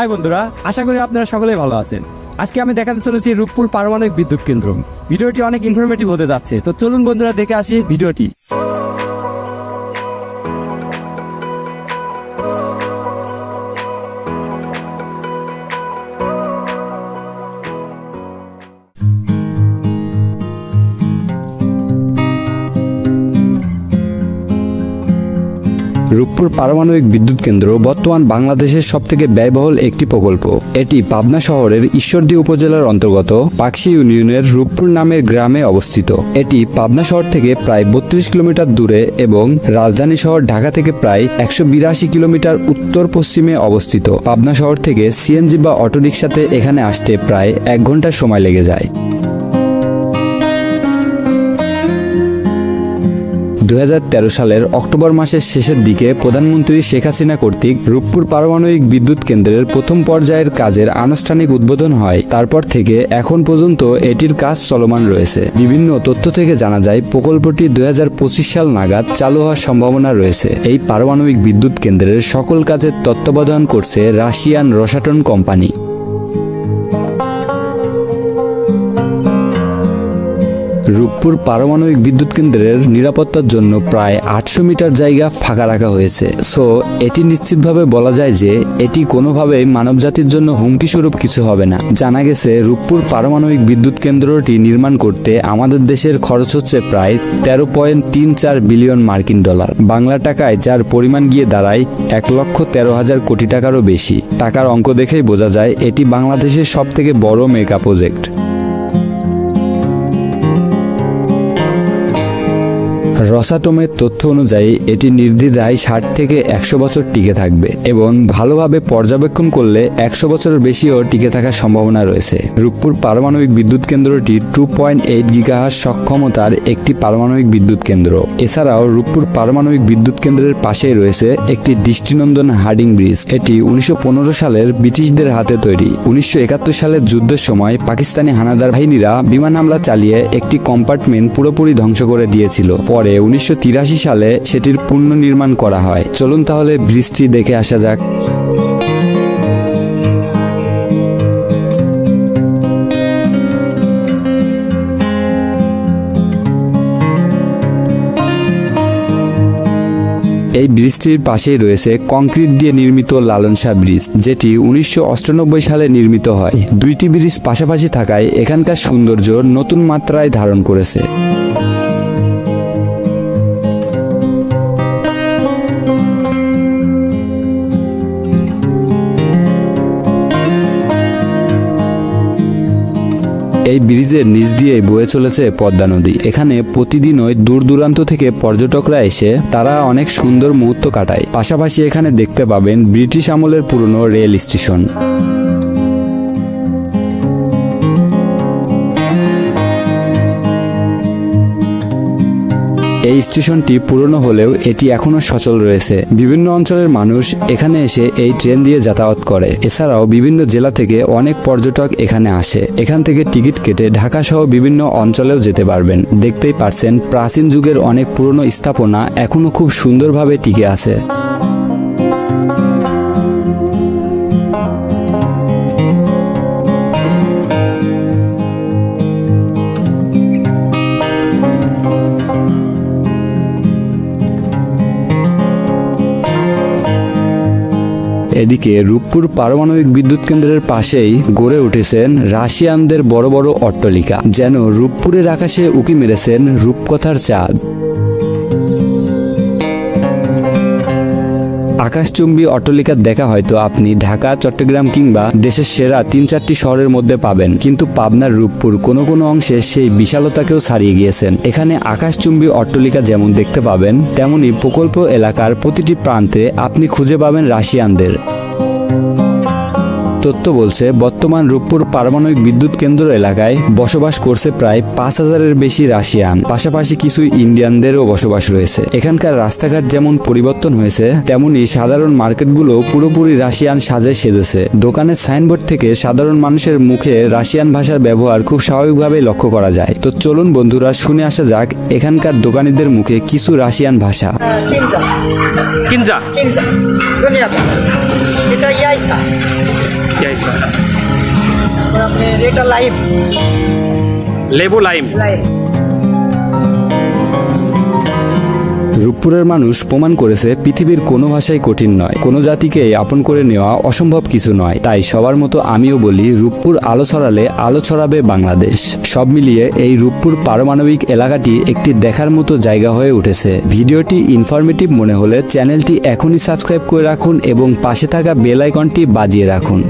High বন্ধুরা, আশা করি আপনারা সকলেই ভালো আছেন। আজকে আমি দেখাতে চলেছি রূপপুর পারমাণবিক বিদ্যুৎ কেন্দ্র। ভিডিওটি অনেক ইনফরমেটিভ হতে যাচ্ছে। তো চলুন বন্ধুরা, দেখে আসি ভিডিওটি। রূপপুর পারমাণবিক বিদ্যুৎ কেন্দ্র বর্তমান বাংলাদেশের সবথেকে ব্যয়বহুল একটি প্রকল্প। এটি পাবনা শহরের ঈশ্বরদী উপজেলার অন্তর্গত পাকশি ইউনিয়নের রূপপুর নামের গ্রামে অবস্থিত। এটি পাবনা শহর থেকে প্রায় বত্রিশ কিলোমিটার দূরে এবং রাজধানী শহর ঢাকা থেকে প্রায় একশো বিরাশি কিলোমিটার উত্তর পশ্চিমে অবস্থিত। পাবনা শহর থেকে সিএনজি বা অটোরিকশাতে এখানে আসতে প্রায় এক ঘণ্টার সময় লেগে যায়। দু হাজার তেরো সালের অক্টোবর মাসের শেষের দিকে প্রধানমন্ত্রী শেখ হাসিনা কর্তৃক রূপপুর পারমাণবিক বিদ্যুৎ কেন্দ্রের প্রথম পর্যায়ের কাজের আনুষ্ঠানিক উদ্বোধন হয়। তারপর থেকে এখন পর্যন্ত এটির কাজ চলমান রয়েছে। বিভিন্ন তথ্য থেকে জানা যায়, প্রকল্পটি দু হাজার পঁচিশ সাল নাগাদ চালু হওয়ার সম্ভাবনা রয়েছে। এই পারমাণবিক বিদ্যুৎ কেন্দ্রের সকল কাজের তত্ত্বাবধান করছে রাশিয়ান রসাটন কোম্পানি। রূপপুর পারমাণবিক বিদ্যুৎ কেন্দ্রের নিরাপত্তার জন্য প্রায় আটশো মিটার জায়গা ফাঁকা রাখা হয়েছে। সো, এটি নিশ্চিতভাবে বলা যায় যে এটি কোনোভাবেই মানবজাতির জন্য হুমকি স্বরূপ কিছু হবে না। জানা গেছে, রূপপুর পারমাণবিক বিদ্যুৎ কেন্দ্রটি নির্মাণ করতে আমাদের দেশের খরচ হচ্ছে প্রায় তেরো পয়েন্ট তিন চার বিলিয়ন মার্কিন ডলার। বাংলা টাকায় যার পরিমাণ গিয়ে দাঁড়ায় এক লক্ষ তেরো হাজার কোটি টাকারও বেশি। টাকার অঙ্ক দেখেই বোঝা যায়, এটি বাংলাদেশের সব থেকে বড় মেগা প্রজেক্ট। রসাটমের তথ্য অনুযায়ী, এটি নির্দ্বিধায় ষাট থেকে একশো বছর টিকে থাকবে এবং ভালোভাবে পর্যবেক্ষণ করলে একশো বছরের বেশিও টিকে থাকার সম্ভাবনা রয়েছে। রূপপুর পারমাণবিক বিদ্যুৎ কেন্দ্রটি টু পয়েন্ট এইট গিগাহার সক্ষমতার একটি পারমাণবিক বিদ্যুৎ কেন্দ্র। এছাড়াও রূপপুর পারমাণবিক বিদ্যুৎ কেন্দ্রের পাশেই রয়েছে একটি দৃষ্টিনন্দন হার্ডিং ব্রিজ। এটি উনিশশো পনেরো সালের ব্রিটিশদের হাতে তৈরি। উনিশশো একাত্তর সালের যুদ্ধের সময় পাকিস্তানি হানাদার বাহিনীরা বিমান হামলা চালিয়ে একটি কম্পার্টমেন্ট পুরোপুরি ধ্বংস করে দিয়েছিল। পরে উনিশশো তিরাশি সালে সেটির পুনর্নির্মাণ করা হয়। চলুন তাহলে ব্রিজটি দেখে আসা যাক। এই ব্রিজটির পাশেই রয়েছে কংক্রিট দিয়ে নির্মিত লালন শাহ ব্রিজ, যেটি উনিশশো সালে নির্মিত হয়। দুইটি ব্রিজ পাশাপাশি থাকায় এখানকার সৌন্দর্য নতুন মাত্রায় ধারণ করেছে। এই ব্রিজের নিচ দিয়ে বয়ে চলেছে পদ্মা নদী। এখানে প্রতিদিনই দূর দূরান্ত থেকে পর্যটকরা এসে তারা অনেক সুন্দর মুহূর্ত কাটায়। পাশাপাশি এখানে দেখতে পাবেন ব্রিটিশ আমলের পুরনো রেল স্টেশন। এই স্টেশনটি পুরনো হলেও এটি এখনও সচল রয়েছে। বিভিন্ন অঞ্চলের মানুষ এখানে এসে এই ট্রেন দিয়ে যাতায়াত করে। এছাড়াও বিভিন্ন জেলা থেকে অনেক পর্যটক এখানে আসে। এখান থেকে টিকিট কেটে ঢাকা সহ বিভিন্ন অঞ্চলেও যেতে পারবেন। দেখতেই পারছেন, প্রাচীন যুগের অনেক পুরনো স্থাপনা এখনও খুব সুন্দরভাবে টিকে আছে। এদিকে রূপপুর পারমাণবিক বিদ্যুৎ কেন্দ্রের পাশেই গড়ে উঠেছেন রাশিয়ানদের বড় বড় অট্টলিকা, যেন রূপপুরের আকাশে উকি মেরেছেন রূপকথার চাঁদ। আকাশচুম্বী অট্টলিকার দেখা হয়তো আপনি ঢাকা, চট্টগ্রাম কিংবা দেশের সেরা তিন চারটি শহরের মধ্যে পাবেন। কিন্তু পাবনার রূপপুর কোনো কোনো অংশে সেই বিশালতাকেও ছাড়িয়ে গিয়েছেন। এখানে আকাশচুম্বী অট্টলিকা যেমন দেখতে পাবেন, তেমনি প্রকল্প এলাকার প্রতিটি প্রান্তে আপনি খুঁজে পাবেন রাশিয়ানদের। তথ্য বলছে বর্তমান রূপপুর পারমাণবিক বিদ্যুৎ কেন্দ্র এলাকায় বসবাস করছে প্রায় পাঁচ হাজারের বেশি রাশিয়ান। পাশাপাশি কিছু ইন্ডিয়ানদেরও বসবাস রয়েছে। এখানকার রাস্তাঘাট যেমন পরিবর্তন হয়েছে তেমনি সাধারণ মার্কেটগুলো পুরোপুরি রাশিয়ান সাজে সেজেছে। দোকানের সাইনবোর্ড থেকে সাধারণ মানুষের মুখে রাশিয়ান ভাষার ব্যবহার খুব স্বাভাবিকভাবে লক্ষ্য করা যায়। তো চলুন বন্ধুরা শুনে আসা যাক এখানকার দোকানিদের মুখে কিছু রাশিয়ান ভাষা। কিনজা। কিনজা? কিনজা। এটা ইয়াইসা। লেবু লাইম রূপপুরের মানুষ প্রমাণ করেছে পৃথিবীর কোনো ভাষাই কঠিন নয়। কোনো জাতিকে আপন করে নেওয়া অসম্ভব কিছু নয়। তাই সবার মতো আমিও বলি রূপপুর আলো ছড়ালে আলো ছড়াবে বাংলাদেশ। সব মিলিয়ে এই রূপপুর পারমাণবিক এলাকাটি একটি দেখার মতো জায়গা হয়ে উঠেছে। ভিডিওটি ইনফরমেটিভ মনে হলে চ্যানেলটি এখনই সাবস্ক্রাইব করে রাখুন এবং পাশে থাকা বেল আইকনটি বাজিয়ে রাখুন।